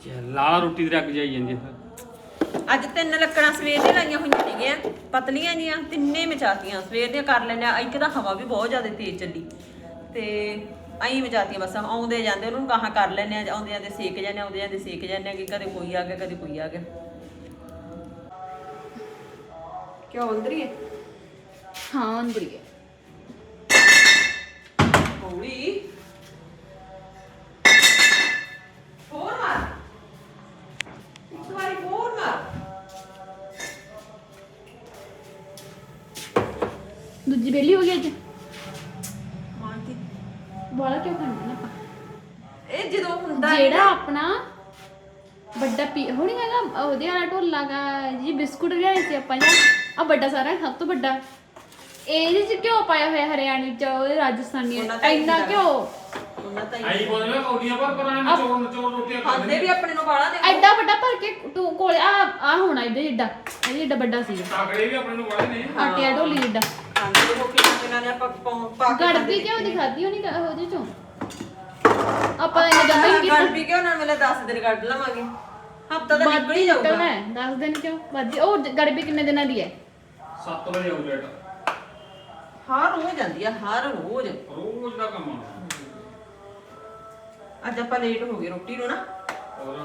ਚੱਲ ਲਾ ਰੋਟੀ ਤੇ ਅੱਗ ਜਾਈ ਜਾਂਦੀ ਆ। ਫਿਰ ਅੱਜ ਤਿੰਨ ਲੱਕੜਾਂ ਸਵੇਰ ਦੀਆਂ ਲਾਈਆਂ ਹੋਈਆਂ ਸੀਗੀਆਂ ਪਤਲੀਆਂ ਜੀਆਂ ਤਿੰਨੇ ਮਚਾਤੀਆਂ। ਸਵੇਰ ਦੀਆਂ ਕਰ ਲੈਣੀਆਂ ਇੱਕ ਤਾਂ ਹਵਾ ਵੀ ਬਹੁਤ ਜ਼ਿਆਦਾ ਤੇਜ਼ ਚੱਲੀ। ਤੇ ਐਂ ਮਚਾਤੀਆਂ ਬਸ ਆਉਂਦੇ ਜਾਂਦੇ ਉਹਨੂੰ ਗਾਹਾਂ ਕਰ ਲੈਣੇ ਆ ਆਉਂਦੇ ਜਾਂਦੇ ਸੇਕ ਜਾਂਦੇ ਆਉਂਦੇ ਜਾਂਦੇ ਸੇਕ ਜਾਂਦੇ ਆ ਕਿ ਕਦੇ ਕੋਈ ਆ ਗਿਆ ਕਦੇ ਕੋਈ ਆ ਗਿਆ। ਕਿਉਂ ਅੰਦਰ ਹੀ? ਅੰਦਰ ਹੀ। ਹੈ ਵਾਲਾ ਗਾ ਜੀ ਬਿਸਕੁਟ ਲਿਆਏ ਸੀ ਆਪਾਂ ਜਾਂ ਆ ਵੱਡਾ ਸਾਰਾ ਸਭ ਤੋਂ ਵੱਡਾ। ਇਹਦੇ ਚ ਕਿਉਂ ਪਾਇਆ ਹੋਇਆ ਹਰਿਆਣੀ ਚ ਉਹਦੇ ਰਾਜਸਥਾਨੀ ਉਹਨਾਂ ਦਾ ਇੰਨਾ ਹੀ ਕਿਉਂ ਉਹਨਾਂ ਤਾਂ ਹੀ ਆਈ ਬੋਲਣਾ ਕੌਡੀਆਂ ਪਰ ਪਰ ਐਂ ਚੋੜ ਚੋੜ ਰੋਟੀਆਂ ਖਾਂਦੇ ਵੀ ਆਪਣੇ ਨੂੰ ਬਾਲਾ ਦੇ ਐਡਾ ਵੱਡਾ ਭਰ ਕੇ ਤੂੰ ਕੋਲੇ ਆ ਆ ਹੋਣਾ ਇਹਦੇ ਜਿੱਡਾ ਇਹਦੇ ਜਿੱਡਾ ਵੱਡਾ ਸੀ। ਤਾਕੜੇ ਵੀ ਆਪਣੇ ਨੂੰ ਬੜੇ ਨੇ। ਆਟਿਆ ਢੋਲੀ ਜਿੱਡਾ ਖਾਂਦੇ ਹੋ ਕਿ ਇਹਨਾਂ ਨੇ ਆਪਾਂ ਪਾਉਂ- ਪਾ ਕੇ ਗੜਬੀ ਕਿਉਂ ਦਿਖਾਦੀ ਹੋਣੀ ਗਾ ਉਹਦੇ ਚੋਂ। ਆਪਾਂ ਇਹਨੇ ਜੰਮੇ ਹੀ ਗੱਲ ਵੀ ਕਿਉਂ ਨਾ ਮਿਲੇ 10 ਦਿਨ ਕੱਢ ਲਵਾਂਗੇ। ਹਫਤਾ ਤਾਂ ਨਿਕਲ ਹੀ ਜਾਊਗਾ। ਹੈ 10 ਦਿਨ ਕਿਉਂ? ਵੱਧ ਉਹ ਗੜਬੀ ਕਿੰਨੇ ਦਿਨਾਂ ਦੀ ਹੈ? 7 ਵਜੇ ਆਉ ਲੇਟ ਹਰ ਰੋਜ਼ ਜਾਂਦੀ ਆ ਹਰ ਰੋਜ਼। ਰੋਜ਼ ਦਾ ਕੰਮ ਆ। ਅੱਜ ਆਪਾਂ ਲੇਟ ਹੋ ਗਏ ਰੋਟੀ ਨੂੰ ਨਾ। ਹੋਰ?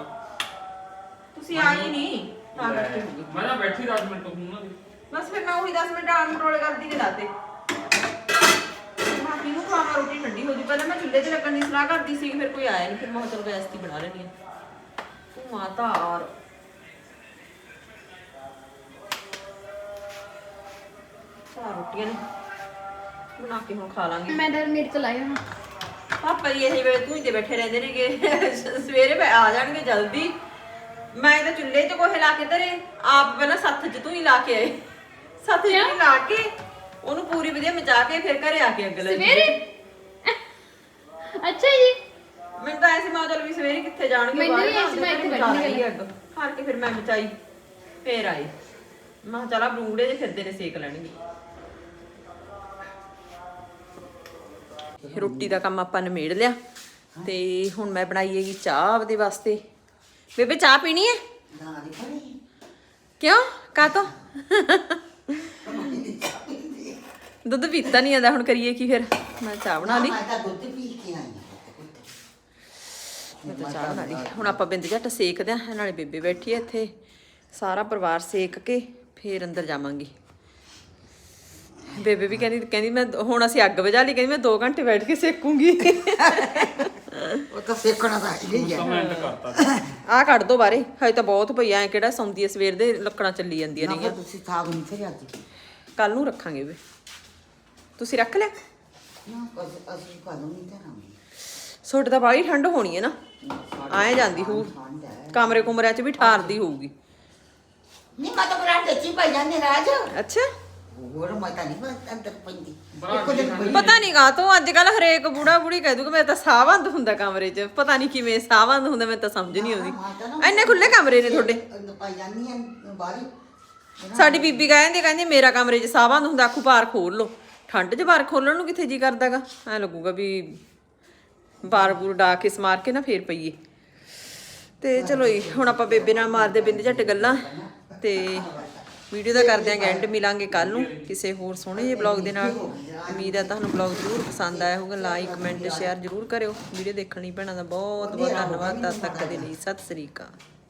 ਤੁਸੀਂ ਆਏ ਨਹੀਂ ਤਾਂ ਕਰਕੇ ਹੋ ਗਏ। ਮੈਂ ਨਾ ਬੈਠੀ 10 ਮਿੰਟ ਹੁਣ ਨਾ ਬਸ ਫਿਰ ਮੈਂ ਉਹੀ 10 ਮਿੰਟ ਆਨ ਕੰਟਰੋਲ ਕਰਦੀ ਨੇ ਲਾਤੇ ਮਾਂ ਨੂੰ ਖਾਣਾ ਰੋਟੀ ਠੰਡੀ ਹੋ ਜੂ। ਪਹਿਲਾਂ ਮੈਂ ਚੁੱਲ੍ਹੇ ਤੇ ਲੱਗਣ ਦੀ ਸਲਾਹ ਕਰਦੀ ਸੀ ਫਿਰ ਕੋਈ ਆਇਆ ਨਹੀਂ ਫਿਰ ਮੈਂ ਚਲੋ ਗੈਸ ਹੀ ਬਣਾ ਲੈਣੀ ਆ ਮਾਤਾ ਆਰ। ਚਾਰ ਰੋਟੀਆਂ ਨੇ। ਬਣਾ ਕੇ ਹੁਣ ਖਾ ਲਾਂਗੇ। ਮੈਂ ਪਾਪਾ ਜੀ ਇਹ ਵੇਲੇ ਤੂੰ ਹੀ ਤੇ ਬੈਠੇ ਰਹਿੰਦੇ ਨੇਗੇ। ਸਵੇਰੇ ਆ ਜਾਣਗੇ ਜਲਦੀ। ਮੈਂ ਤਾਂ ਚੁੱਲ੍ਹੇ 'ਚ ਗੋਹੇ ਲਾ ਕੇ ਧਰੇ। ਆਪ ਪਹਿਲਾਂ ਸੱਥ 'ਚ ਤੂੰ ਹੀ ਲਾ ਕੇ ਆਏ। ਸੱਥ 'ਚ ਹੀ ਲਾ ਕੇ। ਉਹਨੂੰ ਪੂਰੀ ਵਧੀਆ ਮਚਾ ਕੇ ਫਿਰ ਘਰੇ ਆ ਕੇ ਅੱਗ ਲਾਈ ਸਵੇਰੇ ਅੱਛਾ ਜੀ ਮੈਨੂੰ ਤਾਂ ਐਸੀ ਮਾਂ ਚਲ ਵੀ ਸਵੇਰੇ ਕਿੱਥੇ ਜਾਣਗੇ ਮੈਨੂੰ ਵੀ ਬਾਹਰ ਐਸੀ ਮੈਂ ਇੱਥੇ ਮਚਾ ਬੈਠੀ ਲਈ ਅੱਗ। ਹਾਰ ਕੇ ਫਿਰ ਮੈਂ ਮਚਾਈ ਫੇਰ ਆਏ। ਮਾਂ ਚਲਾ ਬਰੂੜੇ ਦੇ ਫਿਰਦੇ ਨੇ ਸੇਕ ਲੈਣਗੇ। ਰੋਟੀ ਦਾ ਕੰਮ ਆਪਾਂ ਨਿਮੇੜ ਲਿਆ ਤੇ ਹੁਣ ਮੈਂ ਬਣਾਈ ਹੈਗੀ ਚਾਹ ਆਪਦੇ ਵਾਸਤੇ। ਬੇਬੇ ਚਾਹ ਪੀਣੀ ਹੈ? ਨਾ ਪੜੀ ਕਿਉਂ ਕਾਤੋਂ ਦੁੱਧ ਪੀਤਾ ਨਹੀਂ ਆਂਦਾ ਹੁਣ ਕਰੀਏ ਕੀ ਫਿਰ? ਮੈਂ ਚਾਹ ਬਣਾ ਲਈ। ਮੈਂ ਤਾਂ ਦੁੱਧ ਕੇ ਮੈਂ ਤਾਂ ਚਾਹ ਬਣਾ ਲਈ। ਹੁਣ ਆਪਾਂ ਬਿੰਦ ਝੱਟ ਸੇਕਦੇ ਆ ਨਾਲੇ ਬੇਬੇ ਬੈਠੀ ਐ ਇੱਥੇ। ਸਾਰਾ ਪਰਿਵਾਰ ਸੇਕ ਕੇ ਫੇਰ ਅੰਦਰ ਜਾਵਾਂਗੇ। ਬੇਬੇ ਵੀ ਕਹਿੰਦੀ ਕਹਿੰਦੀ ਮੈਂ ਹੁਣ ਅਸੀਂ ਅੱਗ ਬੁਝਾ ਲਈ ਕਹਿੰਦੀ ਮੈਂ 2 ਘੰਟੇ ਬੈਠ ਕੇ ਸੇਕੂੰਗੀ। ਉਹ ਤਾਂ ਸੇਕਣਾ ਤਾਂ ਹੀ ਹੈ ਕਮੈਂਟ ਕਰਤਾ। ਆਹ ਕੱਢ ਦੋ ਬਾਰੇ ਹਜੇ ਤਾਂ ਬਹੁਤ ਪਈ ਐ ਕਿਹੜਾ ਸੌਂਦੀ ਐ ਸਵੇਰ ਦੇ ਲੱਕੜਾਂ ਚੱਲੀ ਜਾਂਦੀਆਂ ਨਾ ਨੇਗੀਆਂ। ਤੁਸੀਂ ਥਾਗ ਨਹੀਂ ਫਿਰ ਅੱਜ ਕੱਲ ਨੂੰ ਰੱਖਾਂਗੇ ਵੇ ਤੁਸੀਂ ਰੱਖ ਲਿਆ? ਨਾ ਕਦ ਅਸੀਂ ਕਦੋਂ ਨਹੀਂ ਧਰਾਂਗੇ ਤੁਹਾਡੇ ਤਾਂ ਬਾਹਲੀ ਠੰਡ ਹੋਣੀ ਹੈ ਨਾ। ਆਏ ਜਾਂਦੀ ਹੋਊ। ਠੰਡ ਹੈ ਕਮਰੇ ਕੁਮਰਿਆਂ 'ਚ ਵੀ ਠਾਰਦੀ ਹੋਊਗੀ। ਨਹੀਂ ਮੈਂ ਤਾਂ ਬਰਾਂਡ ਦੇ ਚੀ ਪਈ ਜਾਂਦੇ ਰਾਜ। ਅੱਛਾ। ਹੋਰ ਮੈਂ ਤਾਂ ਨਹੀਂ ਮੈਂ ਅੰਦਰ ਪੈਂਦੀ। ਬਰਾਂਡੇ ਇੱਕ ਦਿਨ ਪਈ ਪਤਾ ਨਹੀਂ ਗਾ ਤੋਂ ਅੱਜ ਕੱਲ ਹਰੇਕ ਬੁੜਾ ਬੁੜੀ ਕਹਿ ਦੂਗਾ ਮੇਰੇ ਤਾਂ ਸਾਹ ਬੰਦ ਹੁੰਦਾ ਕਮਰੇ 'ਚ। ਪਤਾ ਨਹੀਂ ਕਿਵੇਂ ਸਾਹ ਬੰਦ ਹੁੰਦਾ ਮੈਨੂੰ ਤਾਂ ਸਮਝ ਨਹੀਂ ਆਉਂਦੀ। ਇੰਨੇ ਖੁੱਲੇ ਕਮਰੇ ਨੇ ਤੁਹਾਡੇ। ਅੰਦਰ ਪਾਈ ਜਾਂਦੀ ਹੈ ਬਾਰੀ ਸਾਡੀ ਬੀਬੀ ਕਹਿੰਦੀ ਕਹਿੰਦੀ ਮੇਰਾ ਕਮਰੇ 'ਚ ਸਾਹ ਬੰਦ ਹੁੰਦਾ ਆਖੂ ਬਾਰ ਖੋਲ ਲੋ ਠੰਡ 'ਚ ਬਾਰ ਖੋਲਣ ਨੂੰ ਕਿੱਥੇ ਜੀ ਕਰਦਾਗਾ? ਐ ਲੱਗੂਗਾ ਵੀ ਬਾਰ ਬੂਰ ਡਾ ਕੇ ਸਮਾਰ ਕੇ ਨਾ ਫੇਰ ਪਈਏ। ਤੇ ਚਲੋ ਜੀ, ਹੁਣ ਆਪਾਂ ਬੇਬੇ ਨਾਲ ਮਾਰਦੇ ਬਿੰਦ ਝੱਟ ਗੱਲਾਂ ਤੇ ਵੀਡੀਓ ਦਾ ਕਰਦੇ ਆਂ ਐਂਡ ਮਿਲਾਂਗੇ ਕੱਲ ਨੂੰ ਕਿਸੇ ਹੋਰ ਸੋਹਣੇ ਜਿਹੇ ਬਲੌਗ ਦੇ ਨਾਲ। ਉਮੀਦ ਹੈ ਤੁਹਾਨੂੰ ਬਲੌਗ ਜ਼ਰੂਰ ਪਸੰਦ ਆਇਆ ਹੋਊਗਾ ਲਾਈਕ ਕਮੈਂਟ ਸ਼ੇਅਰ ਜ਼ਰੂਰ ਕਰਿਓ। ਵੀਡੀਓ ਦੇਖਣ ਲਈ ਭੈਣਾਂ ਦਾ ਬਹੁਤ ਬਹੁਤ ਧੰਨਵਾਦ, ਤਦ ਤੱਕ ਦੇ ਲਈ ਸਤਿ ਸ੍ਰੀ ਅਕਾਲ।